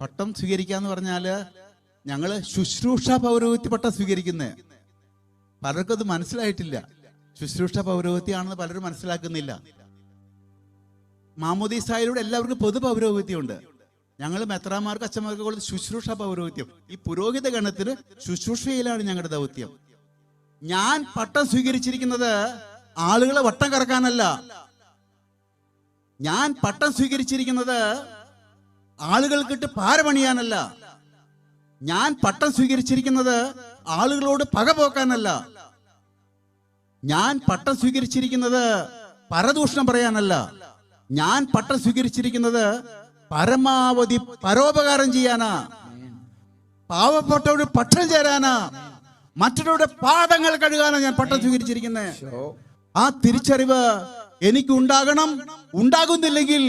പട്ടം സ്വീകരിക്കാന്ന് പറഞ്ഞാൽ ഞങ്ങൾ ശുശ്രൂഷ പൗരോഹിത്യ പട്ടം സ്വീകരിക്കുന്നത് പലർക്കും അത് മനസ്സിലായിട്ടില്ല. ശുശ്രൂഷ പൗരോഹിത്യമാണെന്ന് പലരും മനസ്സിലാക്കുന്നില്ല. മാമോദീസായിലൂടെ എല്ലാവർക്കും പൊതു പൗരോഹിത്യമുണ്ട്. ഞങ്ങൾ മെത്രാമാർക്ക് അച്ഛന്മാർക്ക് കൊടുത്ത് ശുശ്രൂഷ പൗരോഹിത്യം. ഈ പുരോഹിത ഗണത്തിന് ശുശ്രൂഷയിലാണ് ഞങ്ങളുടെ ദൗത്യം. ഞാൻ പട്ടം സ്വീകരിച്ചിരിക്കുന്നത് ആളുകളെ വട്ടം കറക്കാനല്ല. ഞാൻ പട്ടം സ്വീകരിച്ചിരിക്കുന്നത് ആളുകൾക്കിട്ട് പാരപണിയാനല്ല. ഞാൻ പട്ടം സ്വീകരിച്ചിരിക്കുന്നത് ആളുകളോട് പക പോക്കാനല്ല. ഞാൻ പട്ടം സ്വീകരിച്ചിരിക്കുന്നത് പരദൂഷണം പറയാനല്ല. ഞാൻ പട്ടം സ്വീകരിച്ചിരിക്കുന്നത് പരമാവധി പരോപകാരം ചെയ്യാനാ. പാവപ്പെട്ടവരുടെ പട്ടം ചേരാനാ. മറ്റുള്ളവരുടെ പാദങ്ങൾ കഴുകാനാ ഞാൻ പട്ടം സ്വീകരിച്ചിരിക്കുന്നത് ആ തിരിച്ചറിവ് എനിക്ക് ഉണ്ടാകണം ഉണ്ടാകുന്നില്ലെങ്കിൽ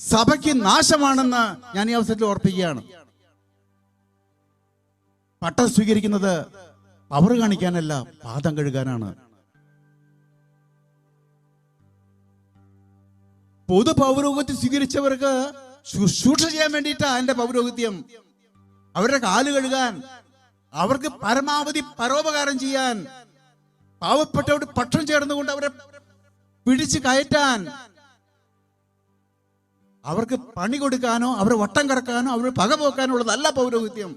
സഭയ്ക്ക് നാശമാണെന്ന് ഞാൻ ഈ അവസരത്തിൽ ഓർപ്പിക്കുകയാണ്. പട്ടം സ്വീകരിക്കുന്നത് പവർ കാണിക്കാനല്ല പാദം കഴുകാനാണ്. പൊതു പൗരോഗത്യം സ്വീകരിച്ചവർക്ക് ശുശ്രൂഷ ചെയ്യാൻ വേണ്ടിയിട്ടാ എന്റെ പൗരോഗത്യം അവരുടെ കാൽ കഴുകാൻ അവർക്ക് പരമാവധി പരോപകാരം ചെയ്യാൻ പാവപ്പെട്ടവരുടെ പക്ഷം ചേർന്നുകൊണ്ട് അവരെ പിടിച്ചു കയറ്റാൻ അവർക്ക് പണി കൊടുക്കാനോ അവരെ വട്ടം കറക്കാനോ അവരെ പക പോക്കാനോ ഉള്ളതല്ല പൗരോഹിത്യം.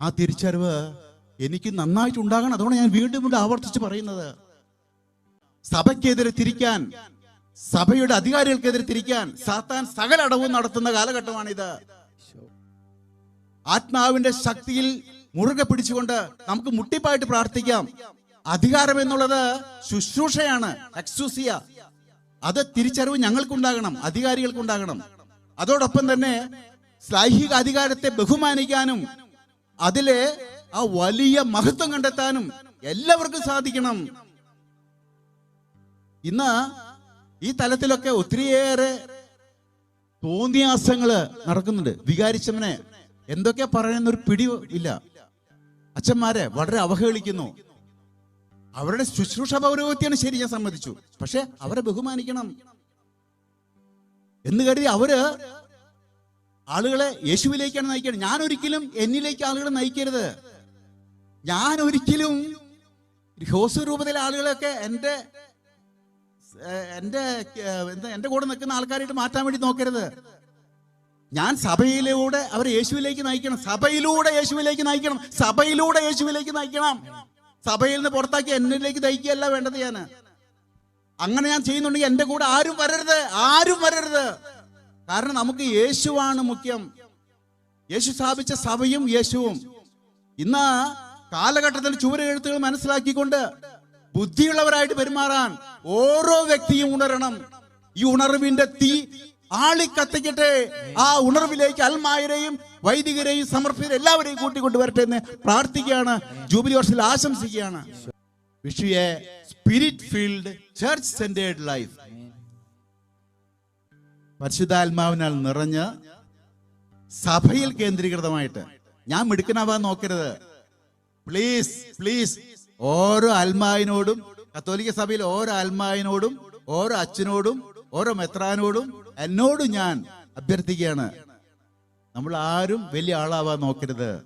ആ തിരിച്ചറിവ് എനിക്ക് നന്നായിട്ട് ഉണ്ടാകണം അതുകൊണ്ട് ഞാൻ വീണ്ടും വീണ്ടും ആവർത്തിച്ച് പറയുന്നത്. സഭയ്ക്കെതിരെ തിരിക്കാൻ സഭയുടെ അധികാരികൾക്കെതിരെ തിരിക്കാൻ സാത്താൻ സകല അടവും നടത്തുന്ന കാലഘട്ടമാണിത്. ആത്മാവിന്റെ ശക്തിയിൽ മുറുകെ പിടിച്ചുകൊണ്ട് നമുക്ക് മുട്ടിപ്പായിട്ട് പ്രാർത്ഥിക്കാം. അധികാരം എന്നുള്ളത് ശുശ്രൂഷയാണ് എക്സൂസിയ അത് തിരിച്ചറിവ് ഞങ്ങൾക്കുണ്ടാകണം അധികാരികൾക്കുണ്ടാകണം. അതോടൊപ്പം തന്നെ സ്ലൈഹിക അധികാരത്തെ ബഹുമാനിക്കാനും അതിലെ ആ വലിയ മഹത്വം കണ്ടെത്താനും എല്ലാവർക്കും സാധിക്കണം. ഇന്ന് ഈ തലത്തിലൊക്കെ ഒത്തിരിയേറെ തോന്നിയാസങ്ങൾ നടക്കുന്നുണ്ട്. വികാരിച്ചവനെ എന്തൊക്കെ പറയുന്ന ഒരു പിടി ഇല്ല. അച്ഛന്മാരെ വളരെ അവഹേളിക്കുന്നു. അവരുടെ ശുശ്രൂഷ പൗരോഹിത്യാണ് ശരി ഞാൻ സമ്മതിച്ചു. പക്ഷെ അവരെ ബഹുമാനിക്കണം. എന്ന് കരുതി അവർ ആളുകളെ യേശുവിലേക്കാണ് നയിക്കണം ഞാൻ ഒരിക്കലും എന്നിലേക്ക് ആളുകളെ നയിക്കരുത്. ഞാൻ ഒരിക്കലും ഹോസ് രൂപത്തിലെ ആളുകളെയൊക്കെ എന്റെ എന്റെ എന്താ എന്റെ കൂടെ നിൽക്കുന്ന ആൾക്കാരായിട്ട് മാറ്റാൻ വേണ്ടി നോക്കരുത്. ഞാൻ സഭയിലൂടെ അവരെ യേശുവിലേക്ക് നയിക്കണം. സഭയിലൂടെ യേശുവിലേക്ക് നയിക്കണം. സഭയിലൂടെ യേശുവിലേക്ക് നയിക്കണം. സഭയിൽ നിന്ന് പുറത്താക്കി എന്നിലേക്ക് ദഹിക്കുകയല്ല വേണ്ടത് ഞാൻ. അങ്ങനെ ഞാൻ ചെയ്യുന്നുണ്ടെങ്കിൽ എന്റെ കൂടെ ആരും വരരുത് ആരും വരരുത്. കാരണം നമുക്ക് യേശുവാണ് മുഖ്യം. യേശു സ്ഥാപിച്ച സഭയും യേശുവും. ഇന്ന് കാലഘട്ടത്തിൽ ചുവരെഴുത്തുകൾ മനസ്സിലാക്കിക്കൊണ്ട് ബുദ്ധിയുള്ളവരായിട്ട് പെരുമാറാൻ ഓരോ വ്യക്തിയും ഉണരണം. ഈ ഉണർവിന്റെ തീ ആളിക്കത്തിക്കട്ടെ ആ ഉണർവിലേക്ക് അൽമായരെയും വൈദികരെയും സമർപ്പിത എല്ലാവരെയും കൂട്ടിക്കൊണ്ടുവരട്ടെ എന്ന് പ്രാർത്ഥിക്കുകയാണ് ജൂബിലി വർഷത്തിൽ ആശംസിക്കുകയാണ്. Wish spirit filled church centred life പരിശുദ്ധാത്മാവിനാൽ നിറഞ്ഞ് സഭയിൽ കേന്ദ്രീകൃതമായിട്ട്. ഞാൻ മിടുക്കനാവാൻ നോക്കരുത്. പ്ലീസ് പ്ലീസ് ഓരോ ആത്മാവിനോടും കത്തോലിക്ക സഭയിൽ ഓരോ ആത്മാവിനോടും ഓരോ അച്ഛനോടും ഓരോ മെത്രാനോടും എന്നോടും ഞാൻ അഭ്യർത്ഥിക്കുകയാണ്. നമ്മൾ ആരും വലിയ ആളാവാൻ നോക്കരുത്.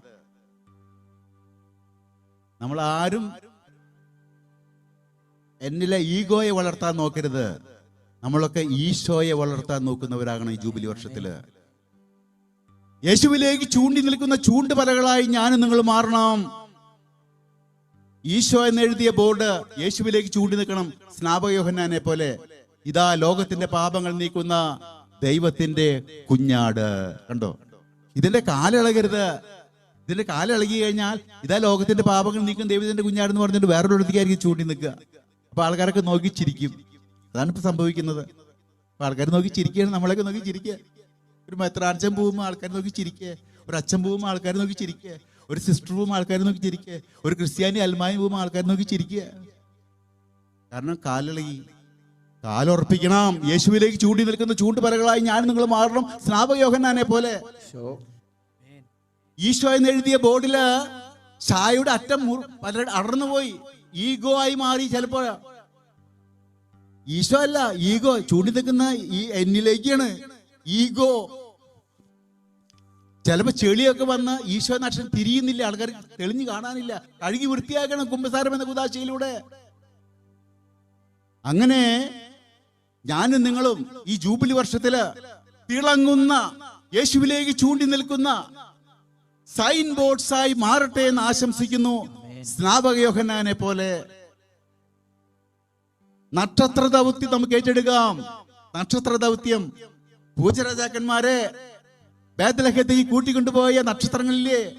നമ്മൾ ആരും എന്നിലെ ഈഗോയെ വളർത്താൻ നോക്കരുത്. നമ്മളൊക്കെ ഈശോയെ വളർത്താൻ നോക്കുന്നവരാകണം ഈ ജൂബിലി വർഷത്തിൽ. യേശുവിലേക്ക് ചൂണ്ടി നിൽക്കുന്ന ചൂണ്ടുപലകളായി ഞാനും നിങ്ങൾ മാറണം. ഈശോ എന്നെഴുതിയ ബോർഡ് യേശുവിലേക്ക് ചൂണ്ടി നിൽക്കണം. സ്നാപകയോഹന്നാനെ പോലെ. ഇതാ ലോകത്തിന്റെ പാപങ്ങൾ നീക്കുന്ന ദൈവത്തിന്റെ കുഞ്ഞാട്. കണ്ടോ? ഇതിന്റെ കാലിളകരുത് ഇതിന്റെ കാലിളകി കഴിഞ്ഞാൽ ഇതാ ലോകത്തിന്റെ പാപങ്ങൾ നീക്കുന്ന ദൈവത്തിന്റെ കുഞ്ഞാട് എന്ന് പറഞ്ഞിട്ട് വേറൊരു അടുത്തേക്കായിരിക്കും ചൂണ്ടി നിൽക്കുക. അപ്പൊ ആൾക്കാരൊക്കെ നോക്കി ചിരിക്കും. അതാണ് ഇപ്പൊ സംഭവിക്കുന്നത്. അപ്പൊ ആൾക്കാർ നോക്കി ചിരിക്കുകയാണ്. നമ്മളൊക്കെ നോക്കി ചിരിക്കുക. ഒരു മെത്രാർച്ചൻ പോകുമ്പോൾ ആൾക്കാർ നോക്കി ചിരിക്കേ ഒരു അച്ഛൻ പോകുമ്പോൾ ആൾക്കാർ നോക്കി ചിരിക്കേ ഒരു സിസ്റ്റർ പോകുമ്പോൾ ആൾക്കാർ നോക്കി ചിരിക്കേ ഒരു ക്രിസ്ത്യാനി അൽമാനി പോകുമ്പോൾ ആൾക്കാർ നോക്കി ചിരിക്കുക. കാരണം കാലിളകി കാലുറപ്പിക്കണം. യേശുവിലേക്ക് ചൂണ്ടി നിൽക്കുന്ന ചൂണ്ടുപലകളായി ഞാൻ നിങ്ങൾ മാറണം. സ്നാപകയോഹന്നാനെ പോലെ. ഈശോ എന്ന് എഴുതിയ ബോർഡിൽ ഷായുടെ അറ്റം പലരും അടർന്നു അടർന്നുപോയി. ഈഗോ ആയി മാറി ചിലപ്പോ. ഈശോ അല്ല ഈഗോ ചൂണ്ടി നിൽക്കുന്ന ഈ എന്നിലേക്കാണ്. ഈഗോ. ചിലപ്പോ ചെളിയൊക്കെ വന്ന് ഈശോ നക്ഷത്രം തിരിയുന്നില്ല. ആൾക്കാർ തെളിഞ്ഞു കാണാനില്ല. കഴുകി വൃത്തിയാക്കണം കുമ്പസാരം എന്ന കുതാശയിലൂടെ അങ്ങനെ ഞാനും നിങ്ങളും ഈ ജൂബിലി വർഷത്തിൽ തിളങ്ങുന്ന യേശുവിലേക്ക് ചൂണ്ടി നിൽക്കുന്ന സൈൻ ബോർഡ്സായി മാറട്ടെ എന്ന് ആശംസിക്കുന്നു. സ്നാപക യോഹന്നാനെ പോലെ നക്ഷത്ര ദൗത്യം നമുക്ക് ഏറ്റെടുക്കാം. നക്ഷത്ര ദൗത്യം. പൂജരാജാക്കന്മാരെ ബേദലഹത്തേക്ക് കൂട്ടിക്കൊണ്ടുപോയ നക്ഷത്രങ്ങളിലെ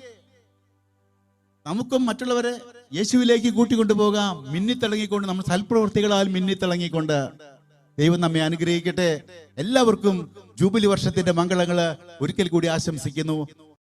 നമുക്കും മറ്റുള്ളവരെ യേശുവിലേക്ക് കൂട്ടിക്കൊണ്ടുപോകാം. മിന്നിത്തിളങ്ങിക്കൊണ്ട് നമ്മൾ സൽപ്രവർത്തികളാൽ മിന്നിത്തിളങ്ങിക്കൊണ്ട്. ദൈവം നമ്മെ അനുഗ്രഹിക്കട്ടെ. എല്ലാവർക്കും ജൂബിലി വർഷത്തിന്റെ മംഗളങ്ങൾ ഒരിക്കൽ കൂടി ആശംസിക്കുന്നു.